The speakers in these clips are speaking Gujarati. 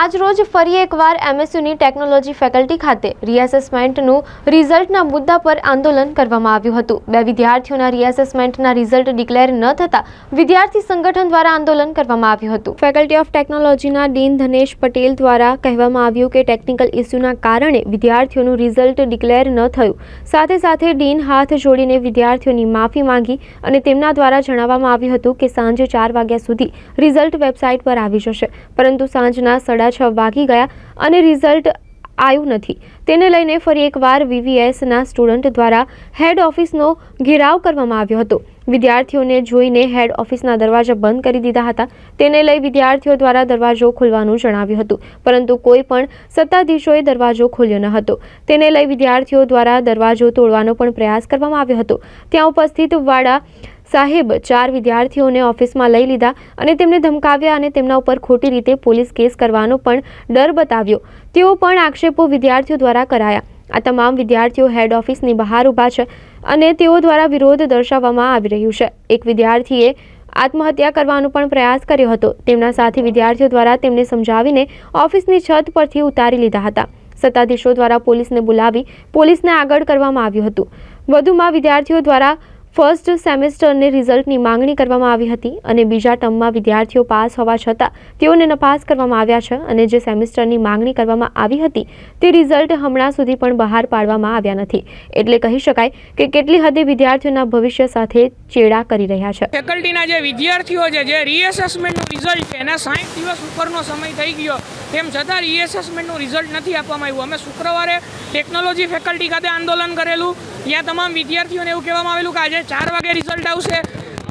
આજ રોજ ફરી એકવાર એમએસયુની ટેકનોલોજી ફેકલ્ટી ખાતે રીએસેસમેન્ટનું રિઝલ્ટના મુદ્દા પર આંદોલન કરવામાં આવ્યું હતું. બે વિદ્યાર્થીઓના રીએસેસમેન્ટના રિઝલ્ટ ડિક્લેર ન થતાં વિદ્યાર્થી સંગઠન દ્વારા આંદોલન કરવામાં આવ્યું હતું. ફેકલ્ટી ઓફ ટેકનોલોજીના ડીન ધનેશ પટેલ દ્વારા કહેવામાં આવ્યું કે ટેકનિકલ ઇસ્યુના કારણે વિદ્યાર્થીઓનું રિઝલ્ટ ડિક્લેર ન થયું. સાથે સાથે ડીન હાથ જોડીને વિદ્યાર્થીઓની માફી માંગી અને તેમના દ્વારા જણાવવામાં આવ્યું હતું કે સાંજે ચાર વાગ્યા સુધી રિઝલ્ટ વેબસાઇટ પર આવી જશે. પરંતુ સાંજના સાડા છ વાગી ગયા અને રિઝલ્ટ આવ્યું નથી. તેને લઈને ફરી એકવાર વીવીએસના સ્ટુડન્ટ દ્વારા હેડ ઓફિસનો ઘેરાવ કરવામાં આવ્યો હતો. વિદ્યાર્થીઓને જોઈને હેડ ઓફિસના દરવાજા બંધ કરી દીધા હતા. તેને લઈ વિદ્યાર્થીઓ દ્વારા દરવાજો ખોલવાનું જણાવ્યું હતું. પરંતુ કોઈ પણ સત્તાધીશોએ દરવાજો ખોલ્યો ન હતો. તેને લઈ વિદ્યાર્થીઓ દ્વારા દરવાજો તોડવાનો પણ પ્રયાસ કરવામાં આવ્યો હતો. ત્યાં ઉપસ્થિત વાડા સાહેબ, ચાર વિદ્યાર્થીઓને ઓફિસમાં લઈ લીધા અને તેમને ધમકાવ્યા અને તેમના ઉપર ખોટી રીતે પોલીસ કેસ કરવાનો પણ ડર બતાવ્યો. તેઓ પણ આક્ષેપો વિદ્યાર્થીઓ દ્વારા કરાયા. આ તમામ વિદ્યાર્થીઓ હેડ ઓફિસની બહાર ઊભા છે અને તેઓ દ્વારા વિરોધ દર્શાવવામાં આવી રહ્યું છે. એક વિદ્યાર્થીએ આત્મહત્યા કરવાનો પણ પ્રયાસ કર્યો હતો. તેમના સાથી વિદ્યાર્થીઓ દ્વારા તેમને સમજાવીને ઓફિસની છત પરથી ઉતારી લીધા હતા. સત્તાધીશો દ્વારા પોલીસને બોલાવી પોલીસને આગળ કરવામાં આવ્યું હતું. વધુમાં વિદ્યાર્થીઓ દ્વારા ફર્સ્ટ સેમેસ્ટરને રિઝલ્ટની માંગણી કરવામાં આવી હતી અને બીજા ટર્મમાં વિદ્યાર્થીઓ પાસ હોવા છતાં તેઓને નપાસ કરવામાં આવ્યા છે અને જે સેમેસ્ટરની માંગણી કરવામાં આવી હતી તે રિઝલ્ટ હમણાં સુધી પણ બહાર પાડવામાં આવ્યા નથી. એટલે કહી શકાય કે કેટલી હદે વિદ્યાર્થીઓના ભવિષ્ય સાથે ચેડા કરી રહ્યા છે. ફેકલ્ટીના જે વિદ્યાર્થીઓ છે, જે રીએસેસમેન્ટનું રિઝલ્ટ છે, એના સાઠ દિવસ ઉપરનો સમય થઈ ગયો. તેમ છતાં રીએસેસમેન્ટનું રિઝલ્ટ નથી આપવામાં આવ્યું. અમે શુક્રવારે ટેકનોલોજી ફેકલ્ટી ખાતે આંદોલન કરેલું. ત્યાં તમામ વિદ્યાર્થીઓને એવું કહેવામાં આવેલું કે આજે ચાર વાગે રિઝલ્ટ આવશે.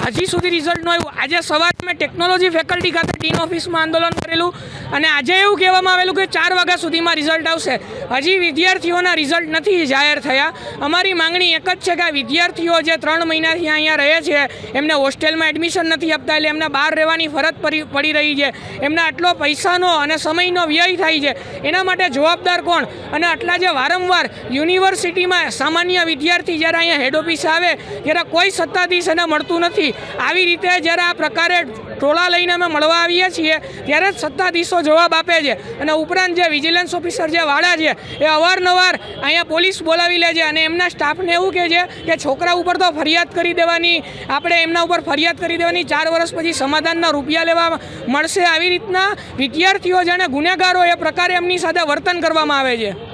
હજી સુધી રિઝલ્ટ ન આવ્યું. આજે સવારે મેં ટેકનોલોજી ફેકલ્ટી ખાતે ડીન ઓફિસમાં આંદોલન કરેલું અને આજે એવું કહેવામાં આવેલું કે ચાર વાગ્યા સુધીમાં રિઝલ્ટ આવશે. હજી વિદ્યાર્થીઓના રિઝલ્ટ નથી જાહેર થયા. અમારી માંગણી એક જ છે કે વિદ્યાર્થીઓ જે ત્રણ મહિનાથી અહીંયા રહે છે, એમને હોસ્ટેલમાં એડમિશન નથી આપતા એટલે એમને બહાર રહેવાની ફરજ પડી રહી છે. એમના આટલો પૈસાનો અને સમયનો વ્યય થાય છે. એના માટે જવાબદાર કોણ? અને આટલા જે વારંવાર યુનિવર્સિટીમાં સામાન્ય વિદ્યાર્થી જ્યારે અહીંયા હેડ ઓફિસ આવે, ત્યારે કોઈ સત્તાધીશ એને મળતું નથી. આવી રીતે જ્યારે આ પ્રકારે ટોળા લઈને અમે મળવા આવીએ છીએ, ત્યારે જ સત્તાધીશો જવાબ આપે છે. અને ઉપરાંત જે વિજિલન્સ ઓફિસર જે વાળા છે, એ અવારનવાર અહીંયા પોલીસ બોલાવી લે છે અને એમના સ્ટાફને એવું કહે છે કે છોકરા ઉપર તો ફરિયાદ કરી દેવાની, આપણે એમના ઉપર ફરિયાદ કરી દેવાની, ચાર વર્ષ પછી સમાધાનના રૂપિયા લેવા મળશે આવી રીતના વિદ્યાર્થીઓ જેને ગુનેગારો એ પ્રકારે એમની સાથે વર્તન કરવામાં આવે છે.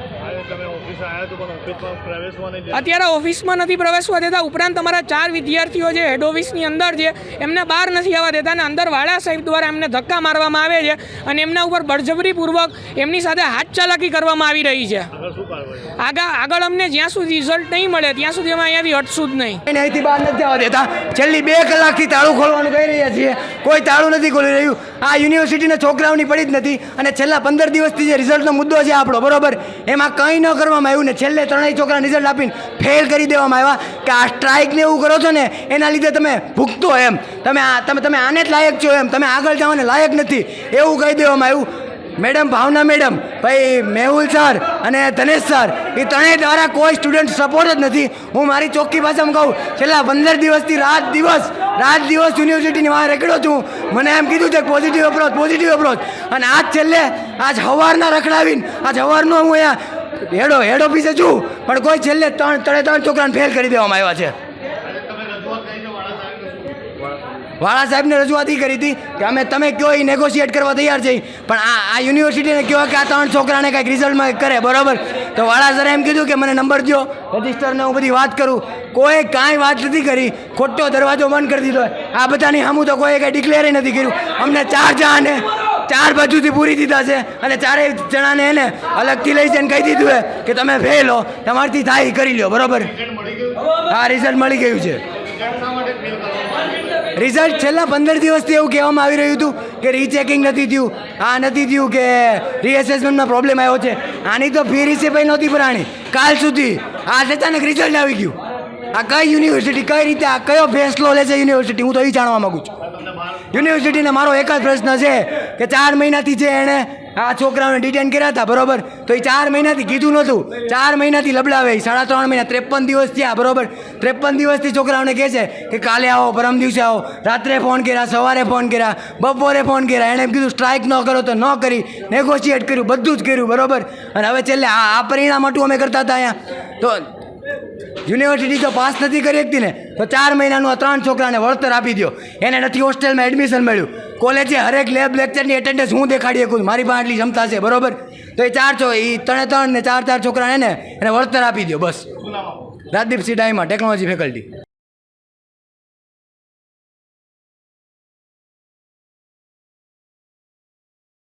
અત્યારે ઓફિસમાં નથી પ્રવેશવા દેતા. ઉપરાંત તમારા ચાર વિદ્યાર્થીઓ જે હેડ ઓફિસની અંદર છે એમને બહાર નથી આવવા દેતા અને અંદર વાળા સાહેબ દ્વારા એમને ધક્કા મારવામાં આવે છે અને એમના ઉપર બળજબરીપૂર્વક એમની સાથે હાથ ચાલાકી કરવામાં આવી રહી છે. આગળ આગળ અમને જ્યાં સુધી રિઝલ્ટ નહીં મળે ત્યાં સુધી અમે અહીંયાથી હટશું જ નહીં. અહીંથી બહાર નથી આવવા દેતા. છેલ્લી બે કલાકથી તાળું ખોલવાનું કહી રહ્યા છીએ. કોઈ તાળું નથી ખોલી રહ્યું. આ યુનિવર્સિટીના છોકરાઓની પડી જ નથી અને છેલ્લા પંદર દિવસથી જે રિઝલ્ટનો મુદ્દો છે આપણો બરોબર? એમાં કંઈ ન કરવામાં આવ્યું. ને છેલ્લે ત્રણેય છોકરા રિઝલ્ટ આપીને ફેલ કરી દેવામાં આવ્યા કે આ સ્ટ્રાઇકને એવું કરો છો ને, એના લીધે તમે ભૂગતો એમ. તમે આ, તમે તમે આને જ લાયક છો એમ. તમે આગળ જવાને લાયક નથી. એવું કહી દેવામાં આવ્યું. મેડમ, ભાવના મેડમ, ભાઈ મેહુલ સર અને ધનેશ સર એ ત્રણેય દ્વારા કોઈ સ્ટુડન્ટ સપોર્ટ જ નથી. હું મારી ચોખ્ખી ભાષામાં કહું, છેલ્લા પંદર દિવસથી રાત દિવસ રાત દિવસ યુનિવર્સિટીની બહાર રેકડ્યો છું. મને એમ કીધું છે પોઝિટિવ અપ્રોચ પોઝિટિવ અપ્રોચ અને આજ છેલ્લે, આજ સવારના રખડાવીને, આજ સવારનો હું અહીંયા હેડો, હેડ ઓફિસે છું. પણ કોઈ છેલ્લે ત્રણ, ત્રણે ત્રણ છોકરાને ફેલ કરી દેવામાં આવ્યા છે. વાળા સાહેબને રજૂઆત કરી હતી કે અમે, તમે કયો એ નેગોશિએટ કરવા તૈયાર છે પણ આ આ યુનિવર્સિટીને કહો કે આ ત્રણ છોકરાને કાંઈક રિઝલ્ટમાં કરે, બરાબર? તો વાળા સરે એમ કીધું કે મને નંબર દો રજિસ્ટરને હું બધી વાત કરું. કોઈ કાંઈ વાત નથી કરી, ખોટો દરવાજો બંધ કરી દીધો. આ બધાની સામું તો કોઈ કાંઈ ડિક્લેર નથી કર્યું. અમને ચાર જણાને ચાર બાજુથી પૂરી દીધા છે અને ચારેય જણાને એને અલગથી લઈ જઈને કહી દીધું છે કે તમે ફેલો તમારથી થાય કરી લ્યો બરોબર? હા રિઝલ્ટ મળી ગયું છે. રિઝલ્ટ છેલ્લા પંદર દિવસથી એવું કહેવામાં આવી રહ્યું હતું કે રીચેકિંગ નથી થયું. આ નથી થયું કે રીએસેસમેન્ટમાં પ્રોબ્લેમ આવ્યો છે. આની તો ફી રિસિપાઈ નહોતી ભરાણી કાલ સુધી આ અચાનક રિઝલ્ટ આવી ગયું. આ કઈ યુનિવર્સિટી કઈ રીતે આ કયો ફેસલો લે છે યુનિવર્સિટી હું તો એ જાણવા માગું છું. યુનિવર્સિટીને મારો એક જ પ્રશ્ન છે કે ચાર મહિનાથી જે એણે આ છોકરાઓને ડિટેન કર્યા હતા, બરોબર? તો એ ચાર મહિનાથી કીધું નહોતું. ચાર મહિનાથી લબડાવે સાડા ત્રણ મહિના, ત્રેપન દિવસ થયા, બરોબર? ત્રેપન દિવસથી છોકરાઓને કહે છે કે કાલે આવો, પરમ દિવસે આવો. રાત્રે ફોન કર્યા, સવારે ફોન કર્યા, બપોરે ફોન કર્યા. એણે એમ કીધું સ્ટ્રાઇક ન કરો તો ન કરી. નેગોશિએટ કર્યું, બધું જ કર્યું, બરોબર? અને હવે છેલ્લે આ પરિણામ હતું અમે કરતા હતા અહીંયા. તો યુનિવર્સિટી તો પાસ નથી કરી શકતી ને તો ચાર મહિનાનું ત્રણ છોકરાને વળતર આપી દો એને નથી હોસ્ટેલમાં એડમિશન મળ્યું. કોલેજે હરેક લેબ લેક્ચરની એટેન્ડન્સ હું દેખાડી શકું મારી પાસે આટલી ક્ષમતા છે, બરોબર? તો એ ચાર છો એ ત્રણે ત્રણ ને ચાર ચાર છોકરાને એને એને વળતર આપી દો બસ. રાજદીપસિંહ ડાઈમાં ટેકનોલોજી ફેકલ્ટી